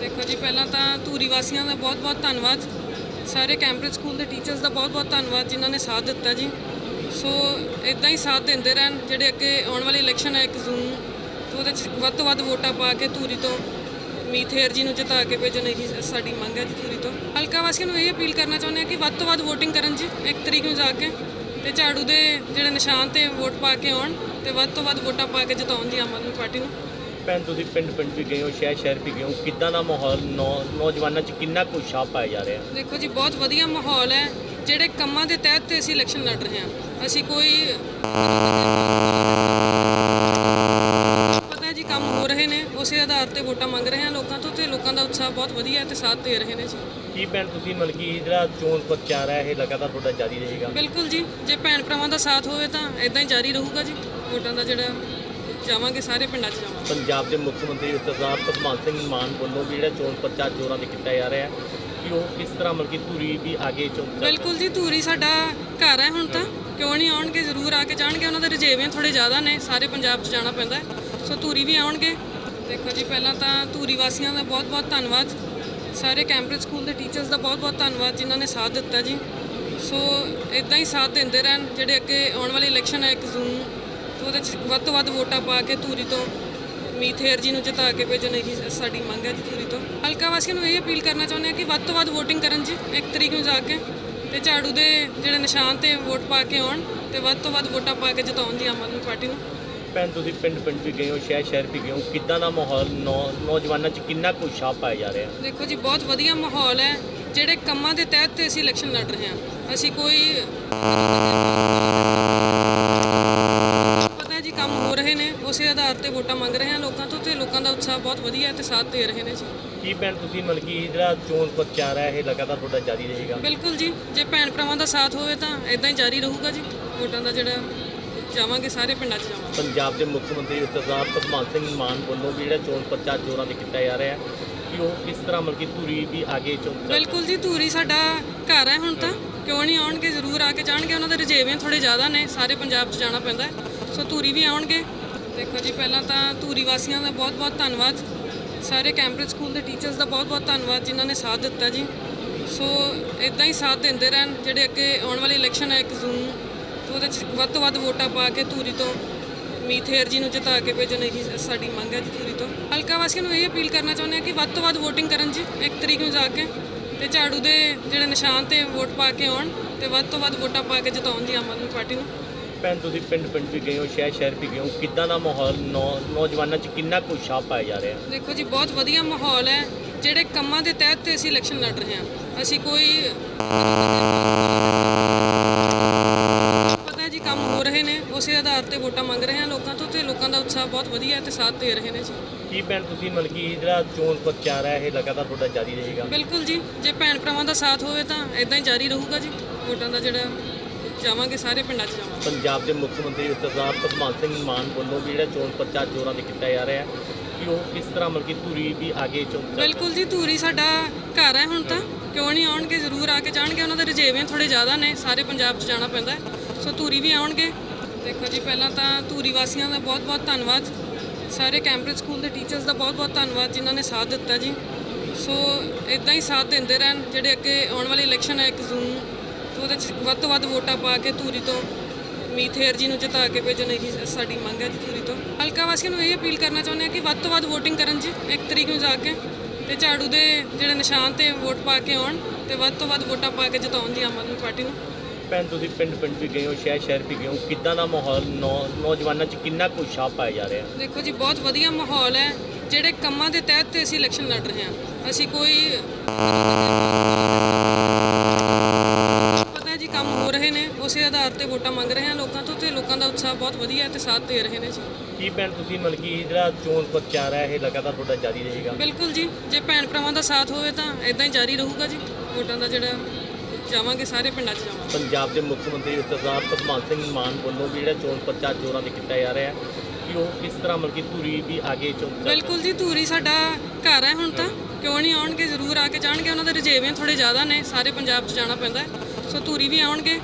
ਦੇਖੋ ਜੀ, ਪਹਿਲਾਂ ਤਾਂ ਧੂਰੀ ਵਾਸੀਆਂ ਦਾ ਬਹੁਤ-ਬਹੁਤ ਧੰਨਵਾਦ। ਸਾਰੇ ਕੈਂਬਰਿਜ ਸਕੂਲ ਦੇ ਟੀਚਰਸ ਦਾ ਬਹੁਤ-ਬਹੁਤ ਧੰਨਵਾਦ ਜਿਨ੍ਹਾਂ ਨੇ ਸਾਥ ਦਿੱਤਾ ਜੀ। ਸੋ ਇਦਾਂ ਹੀ ਸਾਥ ਦਿੰਦੇ ਰਹਿਣ, ਜਿਹੜੇ ਅੱਗੇ ਆਉਣ ਵਾਲੀ ਇਲੈਕਸ਼ਨ ਹੈ 1 ਜੂਨ ਨੂੰ ਉਹਦੇ 'ਚ ਵੱਧ ਤੋਂ ਵੱਧ ਵੋਟਾਂ ਪਾ ਕੇ ਧੂਰੀ ਤੋਂ ਮੀਥੇਰ ਜੀ ਨੂੰ ਜਿਤਾ ਕੇ ਭੇਜਣ ਇਹੀ ਸਾਡੀ ਮੰਗ ਹੈ ਜੀ ਧੂਰੀ ਤੋਂ। ਹਲਕਾ ਵਾਸੀਆਂ ਨੂੰ ਇਹ ਅਪੀਲ ਕਰਨਾ ਚਾਹੁੰਦੇ ਹਾਂ ਕਿ ਵੱਧ ਤੋਂ ਵੱਧ ਵੋਟਿੰਗ ਕਰਨ ਜੀ 1 ਤਰੀਕ ਨੂੰ ਜਾ ਕੇ। ਤੇ ਝਾੜੂ ਦੇ ਜਿਹੜੇ ਨਿਸ਼ਾਨ ਤੇ ਵੋਟ ਪਾ ਕੇ ਆਉਣ ਤੇ ਵੱਧ ਤੋਂ ਵੱਧ ਵੋਟਾਂ ਪਾ ਕੇ ਜਿਤਾਉਣ ਜੀ ਆਮ ਆਦਮੀ ਪਾਰਟੀ ਨੂੰ। ਭੈਣ ਤੁਸੀਂ ਪਿੰਡ ਪਿੰਡ ਵੀ ਗਏ ਹੋ ਸ਼ਹਿਰ ਸ਼ਹਿਰ ਵੀ ਗਏ ਹੋ ਕਿੱਦਾਂ ਦਾ ਮਾਹੌਲ ਨੌ- ਨੌਜਵਾਨਾਂ 'ਚ ਕਿੰਨਾ ਕੁ ਉਤਸ਼ਾਹ ਪਾਇਆ ਜਾ ਰਿਹਾ? ਦੇਖੋ ਜੀ ਬਹੁਤ ਵਧੀਆ ਮਾਹੌਲ ਹੈ। ਜਿਹੜੇ ਕੰਮਾਂ ਦੇ ਤਹਿਤ ਤੇ ਅਸੀਂ ਇਲੈਕਸ਼ਨ ਲੜ ਰਹੇ ਹਾਂ। ਅਸੀਂ ਕੋਈ ਪਤਾ ਜੀ ਕੰਮ ਹੋ ਰਹੇ ਨੇ। ਉਸੇ ਆਧਾਰ ਤੇ ਵੋਟਾਂ ਮੰਗ ਰਹੇ ਹਾਂ ਲੋਕਾਂ ਤੋਂ ਤੇ ਲੋਕਾਂ ਦਾ ਉਤਸ਼ਾਹ ਬਹੁਤ ਵਧੀਆ ਹੈ ਤੇ ਸਾਥ ਦੇ ਰਹੇ ਨੇ ਜੀ। ਕੀ ਭੈਣ ਤੁਸੀਂ ਮਤਲਬ ਕਿ ਜਿਹੜਾ ਚੋਣ ਪ੍ਰਚਾਰ ਹੈ ਇਹ ਲਗਾਤਾਰ ਤੁਹਾਡਾ ਜਾਰੀ ਰਹੇਗਾ? ਬਿਲਕੁਲ ਜੀ। ਜੇ ਭੈਣ ਭਰਾਵਾਂ ਦਾ ਸਾਥ ਹੋਵੇ ਤਾਂ ਇਦਾਂ ਹੀ ਜਾਰੀ ਰਹੂਗਾ ਜੀ ਵੋਟਾਂ ਦਾ ਜਿਹੜਾ ਜਾਵਾਂਗੇ ਸਾਰੇ ਪਿੰਡਾਂ 'ਚ ਜਾਵਾਂਗੇ। ਪੰਜਾਬ ਦੇ ਮੁੱਖ ਮੰਤਰੀ ਸਰਦਾਰ ਭਗਵੰਤ ਸਿੰਘ ਮਾਨ ਵੱਲੋਂ ਵੀ ਜਿਹੜਾ ਚੋਣ ਪ੍ਰਚਾਰ ਜੋਰਾਂ ਤੇ ਕੀਤਾ ਜਾ ਰਿਹਾ ਹੈ ਕਿ ਉਹ ਕਿਸ ਤਰ੍ਹਾਂ ਮਤਲਬ ਕਿ ਧੂਰੀ ਵੀ ਆਗੇ ਚੋਣ ਬਿਲਕੁਲ ਜੀ ਧੂਰੀ ਸਾਡਾ ਘਰ ਹੈ ਹੁਣ ਤਾਂ। ਕਿਉਂ ਨਹੀਂ ਆਉਣਗੇ? ਜ਼ਰੂਰ ਆ ਕੇ ਜਾਣਗੇ। ਉਹਨਾਂ ਦੇ ਰਜੇਵੇਂ ਥੋੜੇ ਜ਼ਿਆਦਾ ਨੇ। ਸਾਰੇ ਪੰਜਾਬ 'ਚ ਜਾਣਾ ਪੈਂਦਾ ਹੈ। ਸੋ ਧੂਰੀ ਵੀ ਆਉਣਗੇ। ਦੇਖੋ ਜੀ ਪਹਿਲਾਂ ਤਾਂ ਧੂਰੀ ਵਾਸੀਆਂ ਦਾ ਬਹੁਤ-ਬਹੁਤ ਧੰਨਵਾਦ। ਸਾਰੇ ਕੈਂਬਰਿਜ ਸਕੂਲ ਦੇ ਟੀਚਰਸ ਦਾ ਬਹੁਤ-ਬਹੁਤ ਧੰਨਵਾਦ ਜਿਨ੍ਹਾਂ ਨੇ ਸਾਥ ਦਿੱਤਾ ਜੀ। ਸੋ ਇਦਾਂ ਹੀ ਸਾਥ ਦਿੰਦੇ ਰਹਿਣ। ਜਿਹੜੇ ਅੱਗੇ ਆਉਣ ਵਾਲੀ ਇਲੈਕਸ਼ਨ ਹੈ 1 ਜੂਨ ਤੇ ਉਹਦੇ 'ਚ ਵੱਧ ਤੋਂ ਵੱਧ ਵੋਟਾਂ ਪਾ ਕੇ ਧੂਰੀ ਤੋਂ ਮੀਥੇਰ ਜੀ ਨੂੰ ਜਿਤਾ ਕੇ ਭੇਜਣ ਇਹੀ ਸਾਡੀ ਮੰਗ ਹੈ ਜੀ ਧੂਰੀ ਤੋਂ। ਹਲਕਾ ਵਾਸੀਆਂ ਨੂੰ ਇਹ ਅਪੀਲ ਕਰਨਾ ਚਾਹੁੰਦੇ ਹਾਂ ਕਿ ਵੱਧ ਤੋਂ ਵੱਧ VOTING ਕਰਨ ਜੀ 1 ਤਰੀਕ ਨੂੰ ਜਾ ਕੇ। ਤੇ ਝਾੜੂ ਦੇ ਜਿਹੜੇ ਨਿਸ਼ਾਨ ਤੇ ਵੋਟ ਪਾ ਕੇ ਆਉਣ ਤੇ ਵੱਧ ਤੋਂ ਵੱਧ ਵੋਟਾਂ ਪਾ ਕੇ ਜਿਤਾਉਣ ਜੀ ਆਮ ਆਦਮੀ ਪਾਰਟੀ ਨੂੰ। ਭੈਣ ਤੁਸੀਂ ਪਿੰਡ ਪਿੰਡ ਵੀ ਗਏ ਹੋ ਸ਼ਹਿਰ ਸ਼ਹਿਰ ਵੀ ਗਏ ਹੋ ਕਿੱਦਾਂ ਦਾ ਮਾਹੌਲ ਨੌ- ਨੌਜਵਾਨਾਂ 'ਚ ਕਿੰਨਾ ਕੁ ਉਤਸ਼ਾਹ ਪਾਇਆ ਜਾ ਰਿਹਾ? ਦੇਖੋ ਜੀ ਬਹੁਤ ਵਧੀਆ ਮਾਹੌਲ ਹੈ। ਜਿਹੜੇ ਕੰਮਾਂ ਦੇ ਤਹਿਤ ਤੇ ਅਸੀਂ ਇਲੈਕਸ਼ਨ ਲੜ ਰਹੇ ਹਾਂ। ਅਸੀਂ ਕੋਈ ਪਤਾ ਹੈ ਜੀ ਕੰਮ ਹੋ ਰਹੇ ਨੇ ਉਸੇ ਆਧਾਰ ਤੇ ਵੋਟਾਂ ਮੰਗ ਰਹੇ ਹਾਂ ਲੋਕਾਂ ਤੋਂ ਤੇ ਲੋਕਾਂ ਦਾ ਉਤਸ਼ਾਹ ਬਹੁਤ ਵਧੀਆ ਹੈ ਤੇ ਸਾਥ ਦੇ ਰਹੇ ਨੇ ਜੀ। ਕੀ ਭੈਣ ਤੁਸੀਂ ਮਤਲਬ ਕਿ ਜਿਹੜਾ ਚੋਣ ਪ੍ਰਚਾਰ ਹੈ ਇਹ ਲਗਾਤਾਰ ਤੁਹਾਡਾ ਜਾਰੀ ਰਹੇਗਾ? ਬਿਲਕੁਲ ਜੀ ਜੇ ਭੈਣ ਭਰਾਵਾਂ ਦਾ ਸਾਥ ਹੋਵੇ ਤਾਂ ਇਦਾਂ ਹੀ ਜਾਰੀ ਰਹੂਗਾ ਜੀ। ਵੋਟਾਂ ਦਾ ਜਿਹੜਾ ਜਾਵਾਂਗੇ ਸਾਰੇ ਪਿੰਡਾਂ 'ਚ ਜਾਵਾਂਗੇ। ਪੰਜਾਬ ਦੇ ਮੁੱਖ ਮੰਤਰੀ ਸਰਦਾਰ ਭਗਵੰਤ ਸਿੰਘ ਮਾਨ ਵੱਲੋਂ ਵੀ ਜਿਹੜਾ ਚੋਣ ਪ੍ਰਚਾਰ ਜੋਰਾਂ ਤੇ ਕੀਤਾ ਜਾ ਰਿਹਾ। ਹੈ ਕਿ ਉਹ ਕਿਸ ਤਰ੍ਹਾਂ ਮਤਲਬ ਕਿ ਧੂਰੀ ਵੀ ਆਗੇ ਚੋਣ ਬਿਲਕੁਲ ਜੀ ਧੂਰੀ ਸਾਡਾ ਘਰ ਹੈ ਹੁਣ ਤਾਂ। ਕਿਉਂ ਨਹੀਂ ਆਉਣਗੇ? ਜ਼ਰੂਰ ਆ ਕੇ ਜਾਣਗੇ। ਉਹਨਾਂ ਦੇ ਰਜੇਵੇਂ ਥੋੜੇ ਜ਼ਿਆਦਾ ਨੇ। ਸਾਰੇ ਪੰਜਾਬ 'ਚ ਜਾਣਾ ਪੈਂਦਾ ਹੈ। ਸੋ ਧੂਰੀ ਵੀ ਆਉਣਗੇ। ਦੇਖੋ ਜੀ, ਪਹਿਲਾਂ ਤਾਂ ਧੂਰੀ ਵਾਸੀਆਂ ਦਾ ਬਹੁਤ-ਬਹੁਤ ਧੰਨਵਾਦ। ਸਾਰੇ ਕੈਂਬਰਿਜ ਸਕੂਲ ਦੇ ਟੀਚਰਸ ਦਾ ਬਹੁਤ-ਬਹੁਤ ਧੰਨਵਾਦ ਜਿਨ੍ਹਾਂ ਨੇ ਸਾਥ ਦਿੱਤਾ ਜੀ। ਸੋ ਇਦਾਂ ਹੀ ਸਾਥ ਦਿੰਦੇ ਰਹਿਣ, ਜਿਹੜੇ ਅੱਗੇ ਆਉਣ ਵਾਲੀ ਇਲੈਕਸ਼ਨ ਹੈ 1 ਜੂਨ ਨੂੰ, ਤੇ ਉਹਦੇ 'ਚ ਵੱਧ ਤੋਂ ਵੱਧ ਵੋਟਾਂ ਪਾ ਕੇ ਧੂਰੀ ਤੋਂ ਮੀਥੇਰ ਜੀ ਨੂੰ ਜਿਤਾ ਕੇ ਭੇਜਣ ਇਹੀ ਸਾਡੀ ਮੰਗ ਹੈ ਜੀ ਧੂਰੀ ਤੋਂ। ਹਲਕਾ ਵਾਸੀਆਂ ਨੂੰ ਇਹ ਅਪੀਲ ਕਰਨਾ ਚਾਹੁੰਦੇ ਹਾਂ ਕਿ ਵੱਧ ਤੋਂ ਵੱਧ ਵੋਟਿੰਗ ਕਰਨ ਜੀ 1 ਤਰੀਕ ਨੂੰ ਜਾ ਕੇ। ਤੇ ਝਾੜੂ ਦੇ ਜਿਹੜੇ ਨਿਸ਼ਾਨ ਤੇ ਵੋਟ ਪਾ ਕੇ ਆਉਣ ਤੇ ਵੱਧ ਤੋਂ ਵੱਧ ਵੋਟਾਂ ਪਾ ਕੇ ਜਿਤਾਉਣ ਜੀ ਆਮ ਆਦਮੀ ਪਾਰਟੀ ਨੂੰ। ਭੈਣ ਤੁਸੀਂ ਪਿੰਡ ਪਿੰਡ ਵੀ ਗਏ ਹੋ ਸ਼ਹਿਰ ਸ਼ਹਿਰ ਵੀ ਗਏ ਹੋ ਕਿੱਦਾਂ ਦਾ ਮਾਹੌਲ ਨੌ- ਨੌਜਵਾਨਾਂ 'ਚ ਕਿੰਨਾ ਕੁ ਉਤਸ਼ਾਹ ਪਾਇਆ ਜਾ ਰਿਹਾ? ਦੇਖੋ ਜੀ ਬਹੁਤ ਵਧੀਆ ਮਾਹੌਲ ਹੈ ਜਿਹੜੇ ਕੰਮਾਂ ਦੇ ਤਹਿਤ ਤੇ ਅਸੀਂ ਇਲੈਕਸ਼ਨ ਲੜ ਰਹੇ ਹਾਂ। ਅਸੀਂ ਕੋਈ ਪਤਾ ਹੈ ਜੀ ਕੰਮ ਹੋ ਰਹੇ ਨੇ ਉਸੇ ਆਧਾਰ ਤੇ ਵੋਟਾਂ ਮੰਗ ਰਹੇ ਹਾਂ ਲੋਕਾਂ ਤੋਂ ਤੇ ਲੋਕਾਂ ਦਾ ਉਤਸ਼ਾਹ ਬਹੁਤ ਵਧੀਆ ਹੈ ਤੇ ਸਾਥ ਦੇ ਰਹੇ ਨੇ ਜੀ। ਕੀ ਭੈਣ ਤੁਸੀਂ ਮਤਲਬ ਕਿ ਜਿਹੜਾ ਚੋਣ ਪ੍ਰਚਾਰ ਹੈ ਇਹ ਲਗਾਤਾਰ ਤੁਹਾਡਾ ਜਾਰੀ ਰਹੇਗਾ? ਬਿਲਕੁਲ ਜੀ ਜੇ ਭੈਣ ਭਰਾਵਾਂ ਦਾ ਸਾਥ ਹੋਵੇ ਤਾਂ ਇਦਾਂ ਹੀ ਜਾਰੀ ਰਹੂਗਾ ਜੀ ਵੋਟਾਂ ਦਾ ਜਿਹੜਾ ਜਾਵਾਂਗੇ ਸਾਰੇ ਪਿੰਡਾਂ 'ਚ ਜਾਵਾਂਗੇ। ਪੰਜਾਬ ਦੇ ਮੁੱਖ ਮੰਤਰੀ ਸਰਦਾਰ ਭਗਵੰਤ ਸਿੰਘ ਮਾਨ ਵੱਲੋਂ ਵੀ ਜਿਹੜਾ ਚੋਣ ਪ੍ਰਚਾਰ ਜੋਰਾਂ ਤੇ ਕੀਤਾ ਜਾ ਰਿਹਾ ਹੈ ਕਿ ਉਹ ਕਿਸ ਤਰ੍ਹਾਂ ਮਤਲਬ ਕਿ ਧੂਰੀ ਵੀ ਆਗੇ ਚੋਣ ਪ੍ਰਚਾਰ ਬਿਲਕੁਲ ਜੀ ਧੂਰੀ ਸਾਡਾ ਘਰ ਹੈ ਹੁਣ ਤਾਂ। ਕਿਉਂ ਨਹੀਂ ਆਉਣਗੇ? ਜ਼ਰੂਰ ਆ ਕੇ ਜਾਣਗੇ। ਉਹਨਾਂ ਦੇ ਰਜੇਵੇਂ ਥੋੜੇ ਜ਼ਿਆਦਾ ਨੇ। ਸਾਰੇ ਪੰਜਾਬ 'ਚ ਜਾਣਾ ਪੈਂਦਾ ਹੈ। ਸੋ ਧੂਰੀ ਵੀ ਆਉਣਗੇ। ਦੇਖੋ ਜੀ ਪਹਿਲਾਂ ਤਾਂ ਧੂਰੀ ਵਾਸੀਆਂ ਦਾ ਬਹੁਤ-ਬਹੁਤ ਧੰਨਵਾਦ। ਸਾਰੇ ਕੈਂਬਰਿਜ ਸਕੂਲ ਦੇ ਟੀਚਰਸ ਦਾ ਬਹੁਤ-ਬਹੁਤ ਧੰਨਵਾਦ ਜਿਨ੍ਹਾਂ ਨੇ ਸਾਥ ਦਿੱਤਾ ਜੀ। ਸੋ ਇਦਾਂ ਹੀ ਸਾਥ ਦਿੰਦੇ ਰਹਿਣ। ਜਿਹੜੇ ਅੱਗੇ ਆਉਣ ਵਾਲੀ ਇਲੈਕਸ਼ਨ ਹੈ 1 ਜੂਨ ਨੂੰ। ਉਹਦੇ 'ਚ ਵੱਧ ਤੋਂ ਵੱਧ ਵੋਟਾਂ ਪਾ ਕੇ ਧੂਰੀ ਤੋਂ ਮੀਥੇਰ ਜੀ ਨੂੰ ਜਿਤਾ ਕੇ ਭੇਜਣ ਇਹੀ ਸਾਡੀ ਮੰਗ ਹੈ ਜੀ ਧੂਰੀ ਤੋਂ। ਹਲਕਾ ਵਾਸੀਆਂ ਨੂੰ ਇਹ ਅਪੀਲ ਕਰਨਾ ਚਾਹੁੰਦੇ ਹਾਂ ਕਿ ਵੱਧ ਤੋਂ ਵੱਧ VOTING ਕਰਨ ਜੀ 1 ਤਰੀਕ ਨੂੰ ਜਾ ਕੇ। ਤੇ ਝਾੜੂ ਦੇ ਜਿਹੜੇ ਨਿਸ਼ਾਨ ਤੇ ਵੋਟ ਪਾ ਕੇ ਆਉਣ ਤੇ ਵੱਧ ਤੋਂ ਵੱਧ ਵੋਟਾਂ ਪਾ ਕੇ ਜਿਤਾਉਣ ਜੀ ਆਮ ਆਦਮੀ ਪਾਰਟੀ ਨੂੰ। ਭੈਣ ਤੁਸੀਂ ਪਿੰਡ ਪਿੰਡ ਵੀ ਗਏ ਹੋ ਸ਼ਹਿਰ ਸ਼ਹਿਰ ਵੀ ਗਏ ਹੋ। ਕਿੱਦਾਂ ਦਾ ਮਾਹੌਲ ਨੌਜਵਾਨਾਂ 'ਚ ਕਿੰਨਾ ਕੁ ਉਤਸ਼ਾਹ ਪਾਇਆ ਜਾ ਰਿਹਾ? ਦੇਖੋ ਜੀ ਬਹੁਤ ਵਧੀਆ ਮਾਹੌਲ ਹੈ। ਜਿਹੜੇ ਕੰਮਾਂ ਦੇ ਤਹਿਤ ਤੇ ਅਸੀਂ ਇਲੈਕਸ਼ਨ ਲੜ ਰਹੇ ਹਾਂ। ਅਸੀਂ ਕੋਈ ਪਤਾ ਹੈ ਜੀ ਕੰਮ ਹੋ ਰਹੇ ਨੇ ਉਸੇ ਆਧਾਰ ਤੇ ਵੋਟਾਂ ਮੰਗ ਰਹੇ ਹਾਂ ਲੋਕਾਂ ਤੋਂ ਤੇ ਲੋਕਾਂ ਦਾ ਉਤਸ਼ਾਹ ਬਹੁਤ ਵਧੀਆ ਹੈ ਤੇ ਸਾਥ ਦੇ ਰਹੇ ਨੇ ਜੀ। ਕੀ ਭੈਣ ਤੁਸੀਂ ਮਤਲਬ ਕਿ ਜਿਹੜਾ ਚੋਣ ਪ੍ਰਚਾਰ ਹੈ ਇਹ ਲਗਾਤਾਰ ਤੁਹਾਡਾ ਜਾਰੀ ਰਹੇਗਾ? ਬਿਲਕੁਲ ਜੀ ਜੇ ਭੈਣ ਭਰਾਵਾਂ ਦਾ ਸਾਥ ਹੋਵੇ ਤਾਂ ਇਦਾਂ ਹੀ ਜਾਰੀ ਰਹੂਗਾ ਜੀ। ਵੋਟਾਂ ਦਾ ਜਿਹੜਾ ਜਾਵਾਂਗੇ ਸਾਰੇ ਪਿੰਡਾਂ 'ਚ ਜਾਵਾਂਗੇ। ਪੰਜਾਬ ਦੇ ਮੁੱਖ ਮੰਤਰੀ ਸਰਦਾਰ ਭਗਵੰਤ ਸਿੰਘ ਮਾਨ ਵੱਲੋਂ ਵੀ ਜਿਹੜਾ ਚੋਣ ਪ੍ਰਚਾਰ ਜੋਰਾਂ ਤੇ ਕੀਤਾ ਜਾ ਰਿਹਾ ਹੈ ਕਿ ਉਹ ਕਿਸ ਤਰ੍ਹਾਂ ਮਤਲਬ ਕਿ ਧੂਰੀ ਵੀ ਆਗੇ ਚੋਣ ਬਿਲਕੁਲ ਜੀ ਧੂਰੀ ਸਾਡਾ ਘਰ ਹੈ ਹੁਣ ਤਾਂ। ਕਿਉਂ ਨਹੀਂ ਆਉਣਗੇ? ਜ਼ਰੂਰ ਆ ਕੇ ਜਾਣਗੇ। ਉਹਨਾਂ ਦੇ ਰਜੇਵੇਂ ਥੋੜੇ ਜ਼ਿਆਦਾ ਨੇ। ਸਾਰੇ ਪੰਜਾਬ 'ਚ ਜਾਣਾ ਪੈਂਦਾ। ਸੋ ਧੂਰੀ ਵੀ ਆਉਣਗੇ।